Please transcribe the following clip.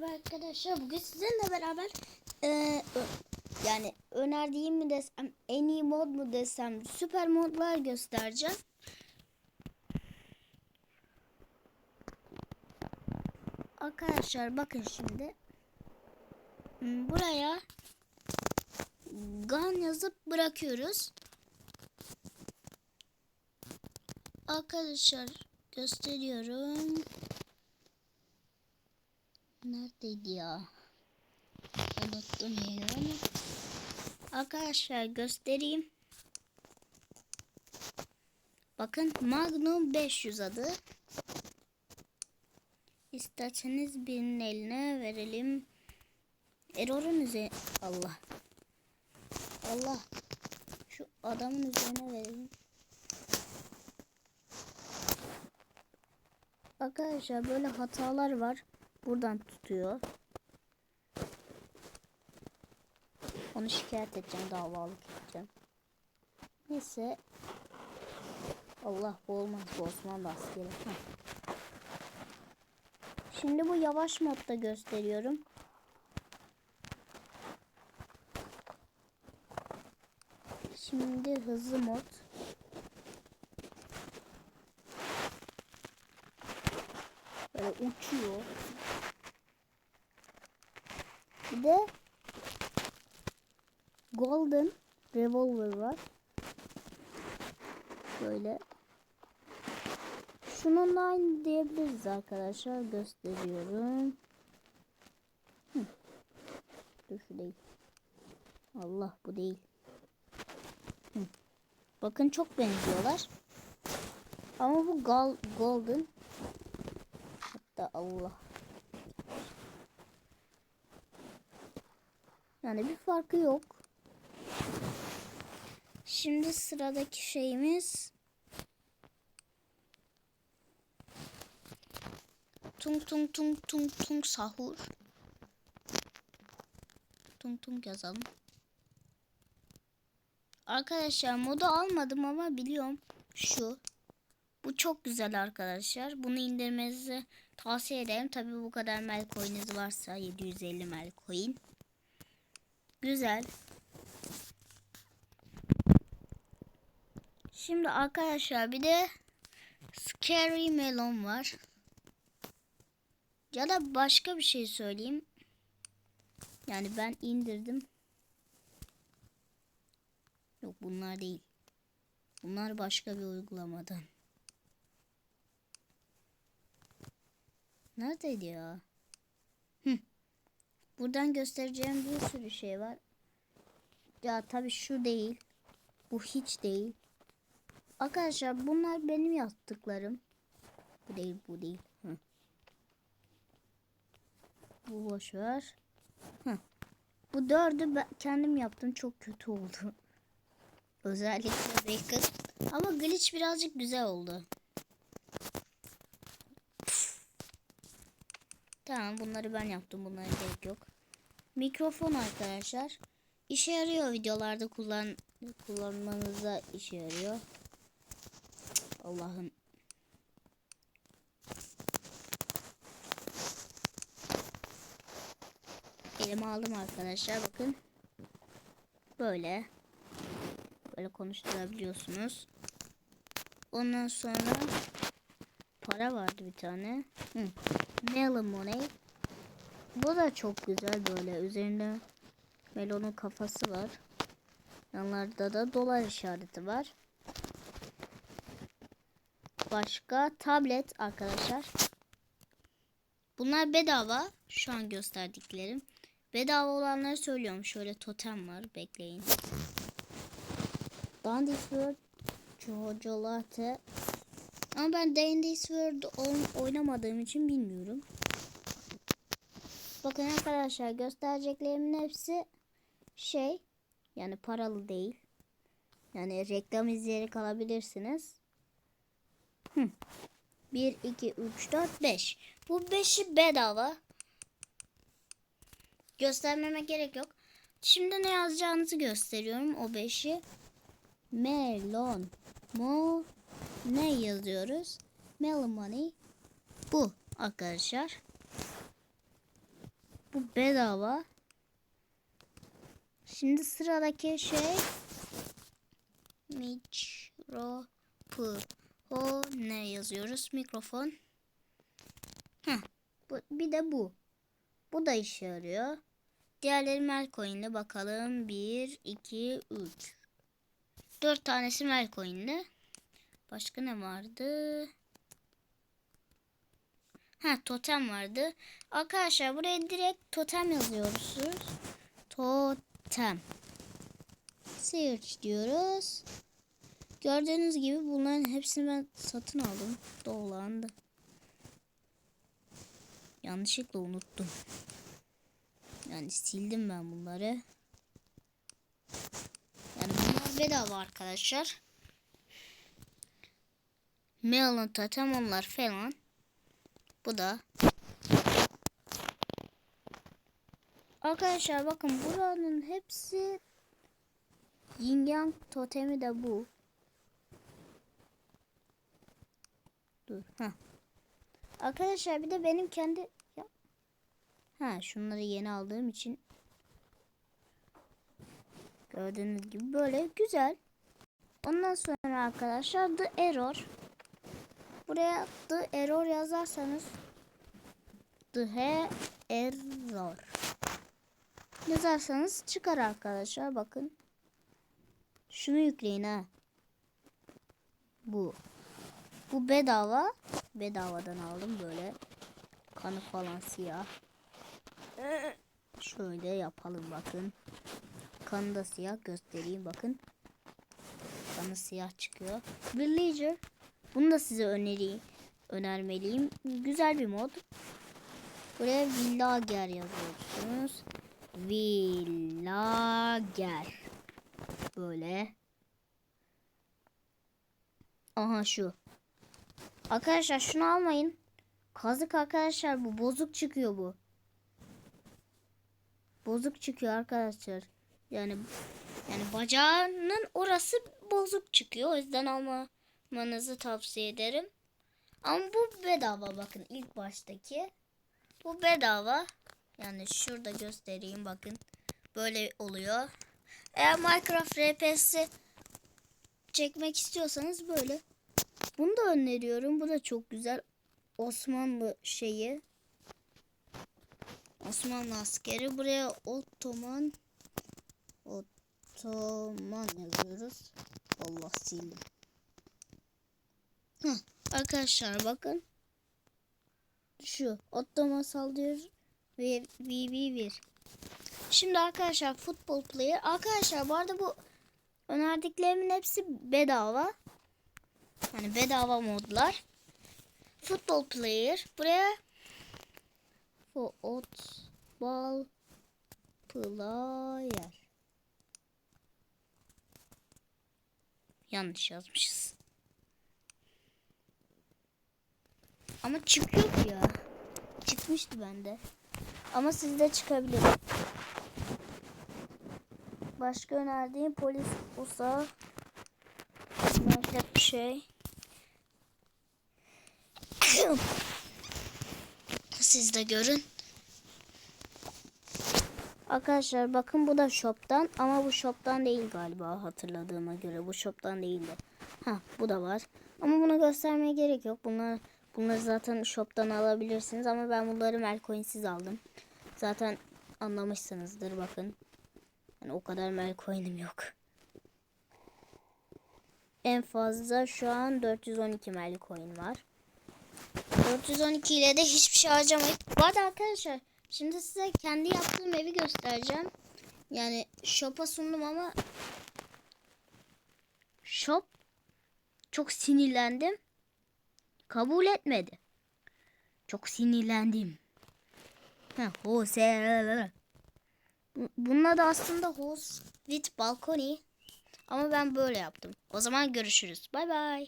merhaba arkadaşlar. Bugün sizinle beraber ö- yani önerdiğim mi desem, en iyi mod mu desem, süper modlar göstereceğim. Arkadaşlar bakın şimdi. Buraya gun yazıp bırakıyoruz. Arkadaşlar gösteriyorum. Neredeydi ya? Unuttum yeri ama. Arkadaşlar göstereyim. Bakın Magnum 500 adı. İsterseniz birinin eline verelim. Error'un üzerine... Allah. Allah. Şu adamın üzerine verelim. Arkadaşlar böyle hatalar var. Buradan tutuyor. Onu şikayet edeceğim. Davalık edeceğim. Neyse. Allah bu olmaz. Bu Osmanlı askeri. Heh. Şimdi bu yavaş modda gösteriyorum. Şimdi hızlı mod. Böyle uçuyor. Bir de Golden Revolver var. Böyle. Şununla aynı diyebiliriz arkadaşlar. Gösteriyorum. Hı. Dur şu değil. Allah bu değil. Hı. Bakın çok benziyorlar. Ama bu gal golden. Hatta Allah. Yani bir farkı yok. Şimdi sıradaki şeyimiz Tung tung tung tung tung sahur. Tung tung yazalım. Arkadaşlar modu almadım ama biliyorum şu. Bu çok güzel arkadaşlar. Bunu indirmenizi tavsiye ederim. Tabi bu kadar mel coin'iniz varsa 750 mel coin. Güzel. Şimdi arkadaşlar bir de Scary Melon var. Ya da başka bir şey söyleyeyim. Yani ben indirdim. Yok bunlar değil. Bunlar başka bir uygulamadan. Neredeydi ya? Hı. Buradan göstereceğim bir sürü şey var. Ya tabii şu değil. Bu hiç değil. Arkadaşlar bunlar benim yaptıklarım. Bu değil bu değil. Hı. Bu boş ver. Hı. Bu dördü ben kendim yaptım. Çok kötü oldu. Özellikle Bacon. Ama glitch birazcık güzel oldu. Tamam bunları ben yaptım. Bunlara gerek yok. Mikrofon arkadaşlar. İşe yarıyor videolarda kullan kullanmanıza işe yarıyor. Allah'ım. Elime aldım arkadaşlar bakın. Böyle. Böyle konuşturabiliyorsunuz. Ondan sonra para vardı bir tane. Hı. Melon money. Bu da çok güzel böyle. Üzerinde melonun kafası var. Yanlarda da dolar işareti var. Başka tablet arkadaşlar. Bunlar bedava. Şu an gösterdiklerim. Bedava olanları söylüyorum. Şöyle totem var. Bekleyin. Dandy Sword Chocolate Ama ben Dandy Sword oynamadığım için bilmiyorum. Bakın arkadaşlar göstereceklerimin hepsi şey yani paralı değil. Yani reklam izleyerek alabilirsiniz. 1, 2, 3, 4, 5. Bu 5'i bedava. Göstermeme gerek yok. Şimdi ne yazacağınızı gösteriyorum o 5'i. Melon. Mo ne yazıyoruz? Melon money. Bu arkadaşlar. Bu bedava. Şimdi sıradaki şey mikrofon ne yazıyoruz? Mikrofon. Heh, bu, bir de bu. Bu da işe yarıyor. Diğerleri Melcoin'li bakalım. 1, 2, 3. 4 tanesi Melcoin'li. Başka ne vardı? Ha totem vardı. Arkadaşlar buraya direkt totem yazıyoruz. Totem. Search diyoruz. Gördüğünüz gibi bunların hepsini ben satın aldım. Dolandı. Yanlışlıkla unuttum. Yani sildim ben bunları. Yani bunlar bedava arkadaşlar. Melon totem onlar falan. Bu da. Arkadaşlar bakın buranın hepsi Yin Yang totemi de bu. Dur. Ha. Arkadaşlar bir de benim kendi ya. Ha şunları yeni aldığım için gördüğünüz gibi böyle güzel. Ondan sonra arkadaşlar The Error. Buraya The Error yazarsanız The Error yazarsanız çıkar arkadaşlar bakın. Şunu yükleyin ha. Bu. Bu bedava. Bedavadan aldım böyle. Kanı falan siyah. Şöyle yapalım bakın. Kanı da siyah göstereyim bakın. Kanı siyah çıkıyor. Villager. Bunu da size önereyim. Önermeliyim. Güzel bir mod. Buraya Villager yazıyorsunuz. Villager. Böyle. Aha şu. Arkadaşlar şunu almayın. Kazık arkadaşlar bu. Bozuk çıkıyor bu. Bozuk çıkıyor arkadaşlar. Yani yani bacağının orası bozuk çıkıyor. O yüzden almamanızı tavsiye ederim. Ama bu bedava bakın ilk baştaki. Bu bedava. Yani şurada göstereyim bakın. Böyle oluyor. Eğer Minecraft RP'si çekmek istiyorsanız böyle. Bunu da öneriyorum. Bu da çok güzel. Osmanlı şeyi. Osmanlı askeri. Buraya Ottoman Ottoman yazıyoruz. Allah sildim. Arkadaşlar bakın. Şu Ottoman saldırıyor ve VV1. Şimdi arkadaşlar futbol player. Arkadaşlar bu arada bu önerdiklerimin hepsi bedava. Yani bedava modlar. Futbol player. Buraya futbol player. Yanlış yazmışız. Ama çıkıyor ya. Çıkmıştı bende. Ama sizde çıkabilir. Başka önerdiğim polis usa. Böyle bir şey. Siz de görün. Arkadaşlar bakın bu da shop'tan ama bu shop'tan değil galiba hatırladığıma göre. Bu shop'tan değildi. Ha bu da var. Ama bunu göstermeye gerek yok. Bunlar bunları zaten shop'tan alabilirsiniz ama ben bunları Melcoin'siz aldım. Zaten anlamışsınızdır bakın. Yani o kadar Melcoin'im yok. En fazla şu an 412 Melcoin var. 412 ile de hiçbir şey harcamayın. Bu arada arkadaşlar şimdi size kendi yaptığım evi göstereceğim. Yani shop'a sundum ama shop çok sinirlendim. Kabul etmedi. Çok sinirlendim. Ha, Hose. Bunun adı aslında Hose with Balcony. Ama ben böyle yaptım. O zaman görüşürüz. Bay bay.